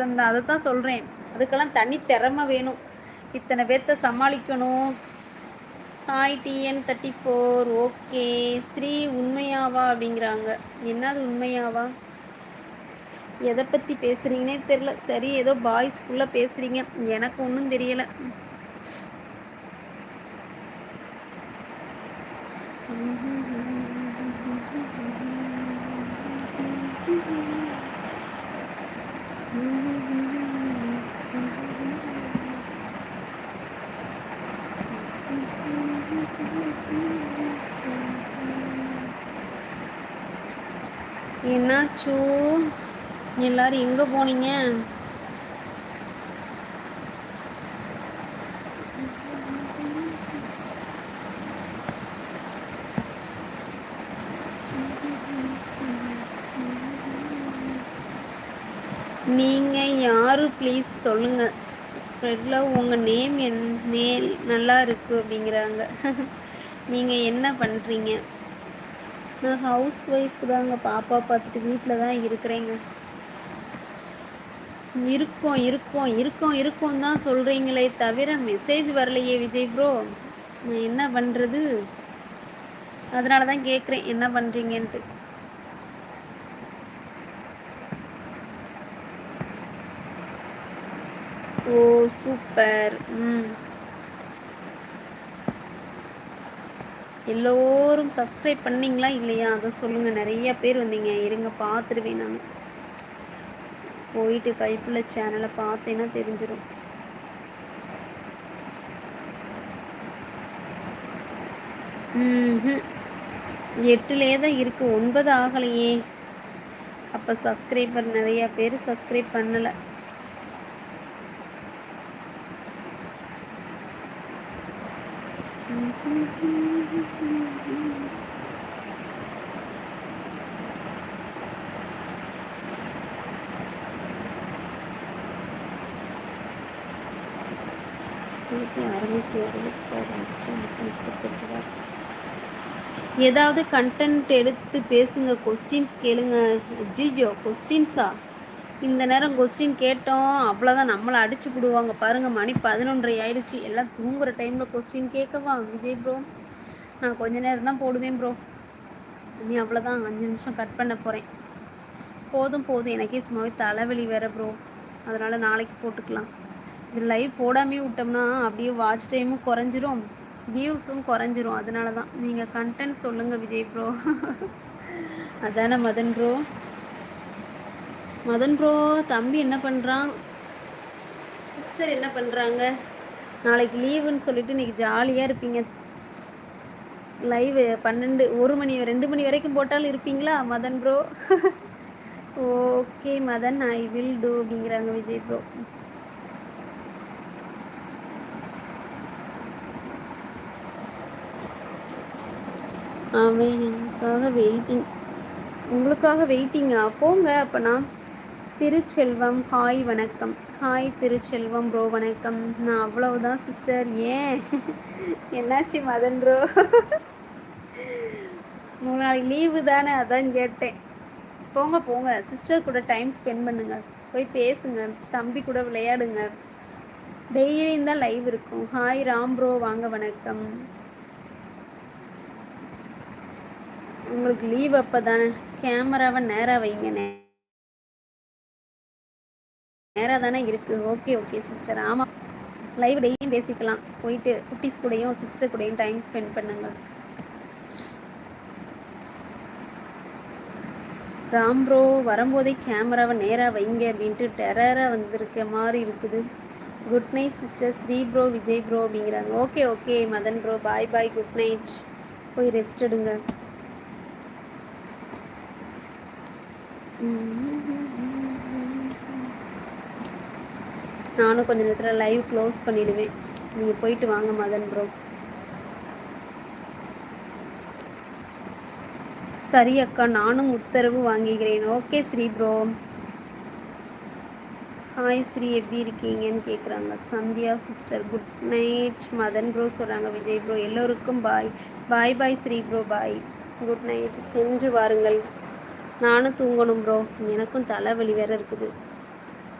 கஷ்டம்தான். அதை தான் சொல்கிறேன் அதுக்கெல்லாம் தனி திறமை வேணும். இத்தனை பேர்த்த சமாளிக்கணும். Hi TN thirty four okay Sri உண்மையாவா அப்படிங்கிறாங்க. என்னது உண்மையாவா? எதை பற்றி பேசுகிறீங்கன்னே தெரில சரி ஏதோ பாய்ஸ்குள்ளே பேசுகிறீங்க எனக்கு ஒன்றும் தெரியலை. என்னாச்சு? எல்லாரும் எங்கே போனீங்க? நீங்கள் யார்? ப்ளீஸ் சொல்லுங்கள் ஸ்ப்ரெட்டில் உங்கள் நேம் என் நேல் நல்லா இருக்குது அப்படிங்கிறாங்க. நீங்கள் என்ன பண்ணுறீங்க நான் ஹவுஸ் ஒய்ஃப் தாங்க. பாப்பா பார்த்துட்டு வீட்டில் தான் இருக்கிறேங்க. இருக்கோம் இருக்கோம் இருக்கோம் இருக்கோம் தான் சொல்கிறீங்களே தவிர மெசேஜ் வரலையே விஜய் ப்ரோ நான் என்ன பண்ணுறது அதனால தான் கேட்குறேன் என்ன பண்ணுறீங்கன்ட்டு ஓ சூப்பர் ம். எல்லோரும் சப்ஸ்கிரைப் பண்ணீங்களா இல்லையா? அதை சொல்லுங்கள் நிறைய பேர் வந்தீங்க. இருங்க பார்த்துருவேன் நான். போயிட்டு கைப்புள்ள சேனலை பார்த்தேன்னா தெரிஞ்சிடும் ம் எட்டுலே தான் இருக்குது ஒன்பது ஆகலையே. அப்போ சப்ஸ்கிரைபர் நிறையா பேர் சப்ஸ்கிரைப் பண்ணலை. ஏதாவது கண்டென்ட் எடுத்து பேசுங்க கொஸ்டின்ஸ் கேளுங்க. ஐயோ கொஸ்டின்ஸா இந்த நேரம் கொஸ்டின் கேட்டோம். அவ்வளோதான் நம்மளை அடிச்சு விடுவாங்க பாருங்கள் மணி பதினொன்றரை ஆயிடுச்சு. எல்லாம் தூங்குற டைமில் கொஸ்டின் கேட்கவா? விஜய் ப்ரோ நான் கொஞ்ச நேரம் தான் போடுவேன் ப்ரோ நீ அவ்வளோதான் அஞ்சு நிமிஷம் கட் பண்ண போகிறேன் போதும் போதும். எனக்கே சும்மாவே தலைவலி வேறு ப்ரோ அதனால் நாளைக்கு போட்டுக்கலாம். இது லைவ் போடாமே விட்டோம்னா அப்படியே வாட்ச் டைமும் குறைஞ்சிரும். வியூஸும் குறைஞ்சிரும். அதனால தான் நீங்கள் கண்டென்ட் சொல்லுங்கள் விஜய் ப்ரோ அதானே மதன் ப்ரோ மதன் ப்ரோ தம்பி என்ன பண்ணுறான் சிஸ்டர் என்ன பண்ணுறாங்க நாளைக்கு லீவுன்னு சொல்லிட்டு இன்றைக்கி ஜாலியாக இருப்பீங்க. லைவ் பன்னெண்டு ஒரு மணி ரெண்டு மணி வரைக்கும் போட்டாலும் இருப்பீங்களா Madhan bro okay Madhan I will do அப்படிங்கிறாங்க விஜய் ப்ரோ அவனுக்காக வெயிட்டிங் உங்களுக்காக வெயிட்டிங்கா போங்க அப்போனா. திருச்செல்வம் ஹாய் வணக்கம். ஹாய் திருச்செல்வம் ப்ரோ வணக்கம். நான் அவ்வளவுதான் சிஸ்டர் ஏன்? என்னாச்சு மதன் ப்ரோ மூணு நாளைக்கு லீவு தானே அதான் கேட்டேன். போங்க போங்க. சிஸ்டர் கூட டைம் ஸ்பெண்ட் பண்ணுங்க. போய் பேசுங்க. தம்பி கூட விளையாடுங்க. டெய்லியும் தான் லைவ் இருக்கும். ஹாய் ராம் ப்ரோ வாங்க வணக்கம். உங்களுக்கு லீவ் அப்போ தானே கேமராவை நேராக வைங்க நேராக தானே இருக்குது ஓகே ஓகே சிஸ்டர் ஆமாம் லைவ் டெய்லியும் பேசிக்கலாம். போயிட்டு குட்டீஸ் கூடயும் சிஸ்டர் கூடயும் டைம் ஸ்பெண்ட் பண்ணுங்க. ராம் ப்ரோ வரும்போதே கேமராவை நேராக வைங்க அப்படின்ட்டு டெரராக வந்திருக்க மாதிரி இருக்குது. Good night sister Sri bro Vijay bro அப்படிங்கிறாங்க. Okay okay Madhan bro bye bye good night போய் ரெஸ்ட் எடுங்க. நானும் கொஞ்சம் நேரத்தில் லைவ் க்ளோஸ் பண்ணிடுவேன். நீங்கள் போயிட்டு வாங்க மதன் ப்ரோ சரி அக்கா நானும் உத்தரவு வாங்கிக்கிறேன். Okay Sri bro hi Sri. எப்படி இருக்கீங்கன்னு கேட்குறாங்க Sandhya sister good night Madhan bro சொல்கிறாங்க விஜய் ப்ரோ எல்லோருக்கும் bye bye bye Sri bro bye good night சென்று வாருங்கள். நானும் தூங்கணும் ப்ரோ எனக்கும் தலைவலி வேறு இருக்குது.